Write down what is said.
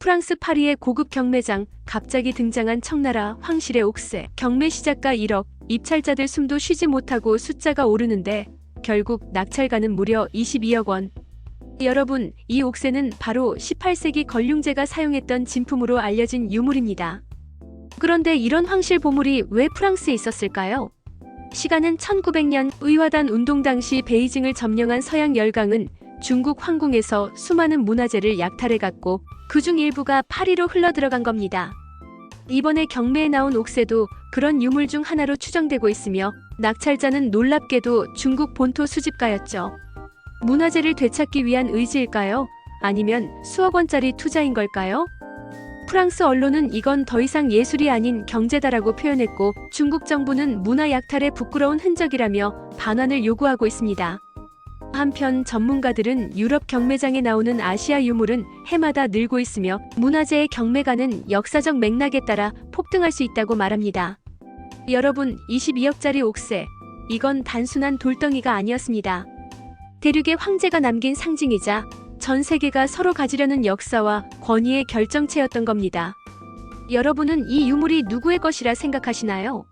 프랑스 파리의 고급 경매장, 갑자기 등장한 청나라 황실의 옥새, 경매 시작가 1억, 입찰자들 숨도 쉬지 못하고 숫자가 오르는데 결국 낙찰가는 무려 22억 원. 여러분, 이 옥새는 바로 18세기 걸륭제가 사용했던 진품으로 알려진 유물입니다. 그런데 이런 황실 보물이 왜 프랑스에 있었을까요? 시간은 1900년 의화단 운동 당시 베이징을 점령한 서양 열강은 중국 황궁에서 수많은 문화재를 약탈해갔고 그 중 일부가 파리로 흘러들어간 겁니다. 이번에 경매에 나온 옥새도 그런 유물 중 하나로 추정되고 있으며 낙찰자는 놀랍게도 중국 본토 수집가였죠. 문화재를 되찾기 위한 의지일까요? 아니면 수억 원짜리 투자인 걸까요? 프랑스 언론은 이건 더 이상 예술이 아닌 경제다라고 표현했고 중국 정부는 문화 약탈의 부끄러운 흔적이라며 반환을 요구하고 있습니다. 한편 전문가들은 유럽 경매장에 나오는 아시아 유물은 해마다 늘고 있으며 문화재의 경매가는 역사적 맥락에 따라 폭등할 수 있다고 말합니다. 여러분, 22억짜리 옥새. 이건 단순한 돌덩이가 아니었습니다. 대륙의 황제가 남긴 상징이자 전 세계가 서로 가지려는 역사와 권위의 결정체였던 겁니다. 여러분은 이 유물이 누구의 것이라 생각하시나요?